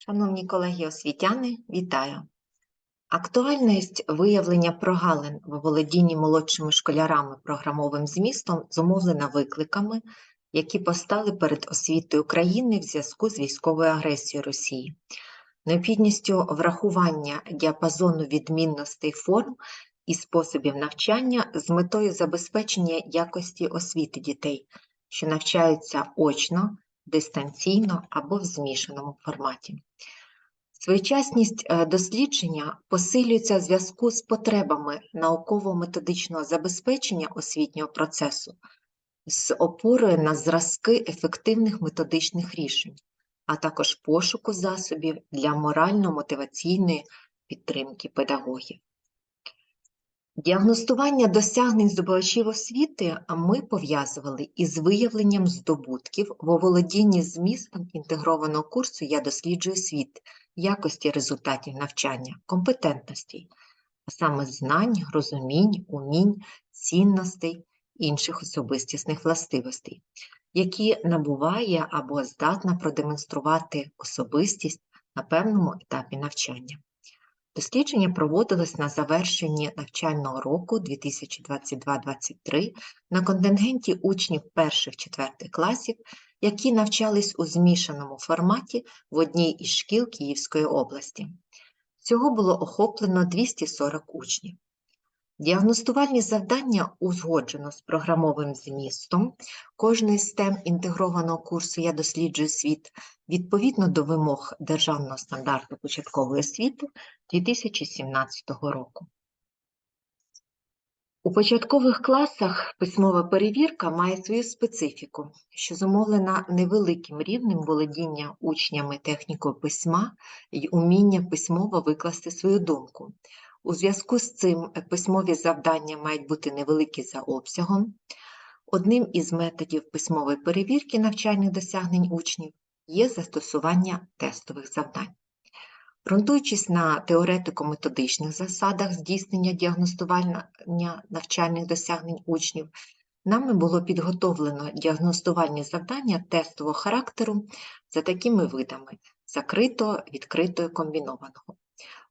Шановні колеги освітяни, вітаю! Актуальність виявлення прогалин в володінні молодшими школярами програмовим змістом зумовлена викликами, які постали перед освітою країни в зв'язку з військовою агресією Росії, необхідністю врахування діапазону відмінностей форм і способів навчання з метою забезпечення якості освіти дітей, що навчаються очно, дистанційно або в змішаному форматі. Своєчасність е, дослідження посилюється в зв'язку з потребами науково-методичного забезпечення освітнього процесу з опорою на зразки ефективних методичних рішень, а також пошуку засобів для морально-мотиваційної підтримки педагогів. Діагностування досягнень здобувачів освіти ми пов'язували із виявленням здобутків в оволодінні змістом інтегрованого курсу Я досліджую світ, якості результатів навчання, компетентностей, а саме знань, розумінь, умінь, цінностей, інших особистісних властивостей, які набуває або здатна продемонструвати особистість на певному етапі навчання. Дослідження проводилось на завершенні навчального року 2022-2023 на контингенті учнів перших-четвертих класів, які навчались у змішаному форматі в одній із шкіл Київської області. Всього було охоплено 240 учнів. Діагностувальні завдання узгоджено з програмовим змістом кожної з тем інтегрованого курсу Я досліджую світ відповідно до вимог Державного стандарту початкової освіти 2017 року. У початкових класах письмова перевірка має свою специфіку, що зумовлена невеликим рівнем володіння учнями технікою письма і уміння письмово викласти свою думку. У зв'язку з цим письмові завдання мають бути невеликі за обсягом. Одним із методів письмової перевірки навчальних досягнень учнів є застосування тестових завдань. Ґрунтуючись на теоретико-методичних засадах здійснення діагностування навчальних досягнень учнів, нами було підготовлено діагностувальні завдання тестового характеру за такими видами закритого, відкритого і комбінованого.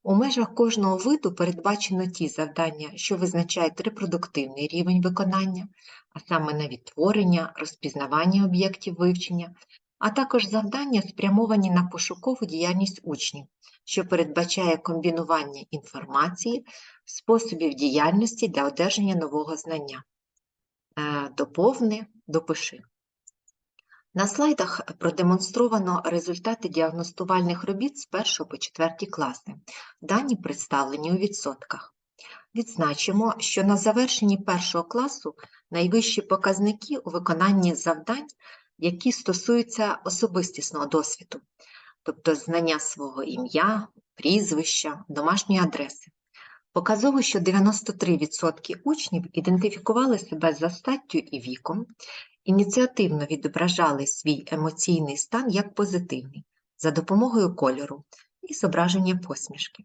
У межах кожного виду передбачено ті завдання, що визначають репродуктивний рівень виконання, а саме на відтворення, розпізнавання об'єктів вивчення, а також завдання, спрямовані на пошукову діяльність учнів, що передбачає комбінування інформації, способів діяльності для одержання нового знання. Е, доповни, допиши. На слайдах продемонстровано результати діагностувальних робіт з 1 по 4 класи. Дані представлені у відсотках. Відзначимо, що на завершенні першого класу найвищі показники у виконанні завдань, які стосуються особистісного досвіду, тобто знання свого ім'я, прізвища, домашньої адреси. Показово, що 93% учнів ідентифікували себе за статтю і віком, ініціативно відображали свій емоційний стан як позитивний за допомогою кольору і зображення посмішки.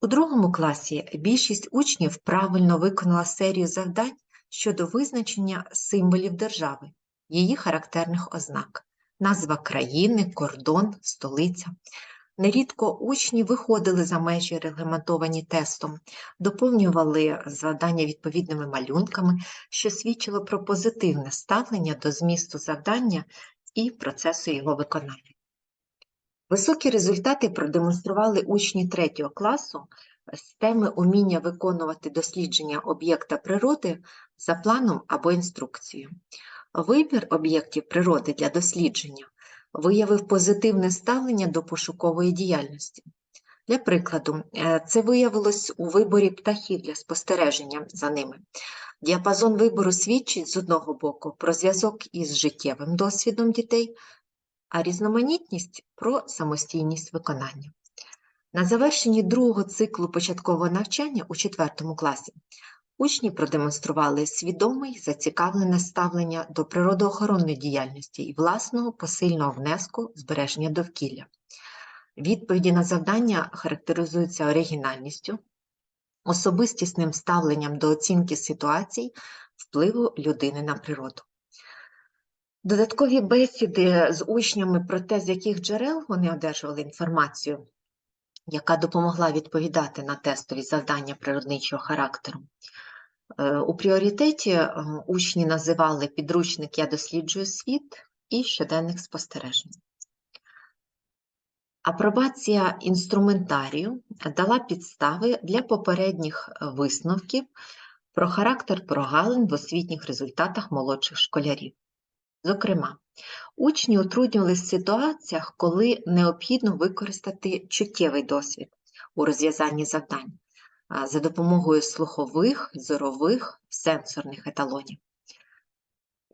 У другому класі більшість учнів правильно виконала серію завдань щодо визначення символів держави, її характерних ознак, назва країни, кордон, столиця. Нерідко учні виходили за межі регламентовані тестом, доповнювали завдання відповідними малюнками, що свідчило про позитивне ставлення до змісту завдання і процесу його виконання. Високі результати продемонстрували учні 3 класу з теми уміння виконувати дослідження об'єкта природи за планом або інструкцією. Вибір об'єктів природи для дослідження виявив позитивне ставлення до пошукової діяльності. Для прикладу, е, це виявилось у виборі птахів для спостереження за ними. Діапазон вибору свідчить з одного боку про зв'язок із життєвим досвідом дітей, а різноманітність про самостійність виконання. На завершенні другого циклу початкового навчання у 4 класі Учні продемонстрували свідоме й зацікавлене ставлення до природоохоронної діяльності і власного посильного внеску збереження довкілля. Відповіді на завдання характеризуються оригінальністю, особистісним ставленням до оцінки ситуацій, впливу людини на природу. Додаткові бесіди з учнями про те, з яких джерел вони одержували інформацію, яка допомогла відповідати на тестові завдання природничого характеру. Е, У пріоритеті е, учні називали підручник Я досліджую світ і щоденних спостережень. Апробація інструментарію дала підстави для попередніх е, висновків про характер прогалин в освітніх результатах молодших школярів. Зокрема, учні утруднювалися в ситуаціях, коли необхідно використати чуттєвий досвід у розв'язанні завдань за допомогою слухових, зорових, сенсорних еталонів.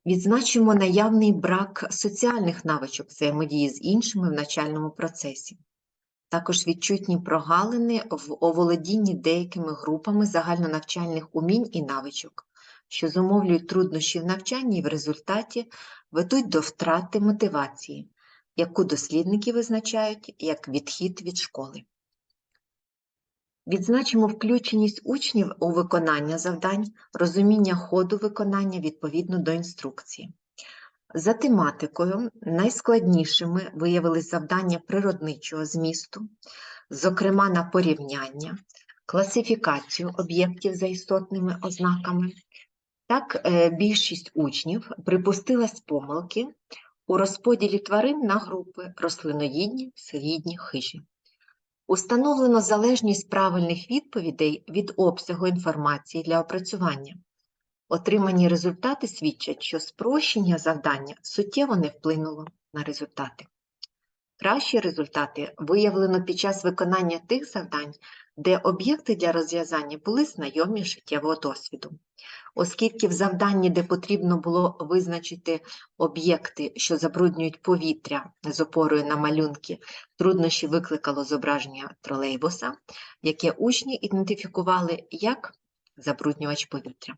Відзначимо наявний брак соціальних навичок взаємодії з іншими в навчальному процесі. Також відчутні прогалини в оволодінні деякими групами загальнонавчальних умінь і навичок, що зумовлюють труднощі в навчанні і в результаті ведуть до втрати мотивації, яку дослідники визначають як відхід від школи. Відзначимо включеність учнів у виконання завдань, розуміння ходу виконання відповідно до інструкції. За тематикою найскладнішими виявились завдання природничого змісту, зокрема на порівняння, класифікацію об'єктів за істотними ознаками. Так, е, більшість учнів припустилась помилки у розподілі тварин на групи рослиноїдні, всеїдні, хижі. Установлено залежність правильних відповідей від обсягу інформації для опрацювання. Отримані результати свідчать, що спрощення завдання суттєво не вплинуло на результати. Кращі результати виявлено під час виконання тих завдань, де об'єкти для розв'язання були знайомі життєвого досвіду. Оскільки в завданні, де потрібно було визначити об'єкти, що забруднюють повітря з опорою на малюнки, труднощі викликало зображення тролейбуса, яке учні ідентифікували як забруднювач повітря.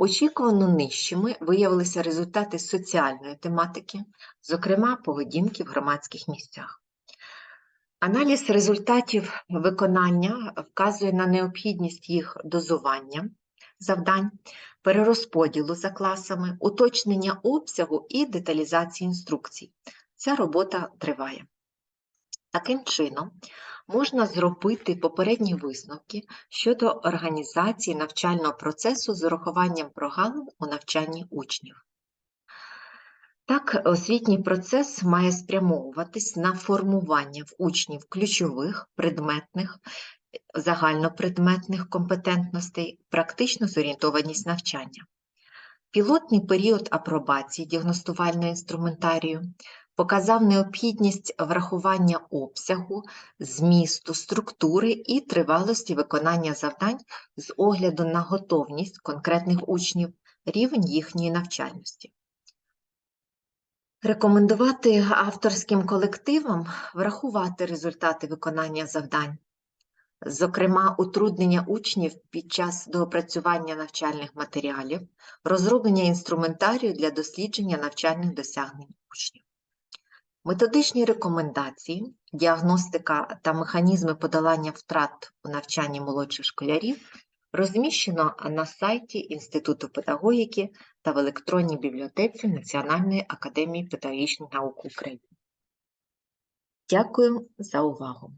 Очікувано нижчими виявилися результати соціальної тематики, зокрема поведінки в громадських місцях. Аналіз результатів виконання вказує на необхідність їх дозування завдань, перерозподілу за класами, уточнення обсягу і деталізації інструкцій. Ця робота триває. Таким чином, можна зробити попередні висновки щодо організації навчального процесу з урахуванням прогалин у навчанні учнів. Так, освітній процес має спрямовуватись на формування в учнів ключових, предметних, загальнопредметних компетентностей, практичну зорієнтованість навчання. Пілотний період апробації діагностувального інструментарію показав необхідність врахування обсягу, змісту, структури і тривалості виконання завдань з огляду на готовність конкретних учнів, рівень їхньої навчальності. Рекомендувати авторським колективам врахувати результати виконання завдань, зокрема, утруднення учнів під час доопрацювання навчальних матеріалів, розроблення інструментарію для дослідження навчальних досягнень учнів. Методичні рекомендації, діагностика та механізми подолання втрат у навчанні молодших школярів розміщено на сайті Інституту педагогіки та в електронній бібліотеці Національної академії педагогічних наук України. Дякую за увагу!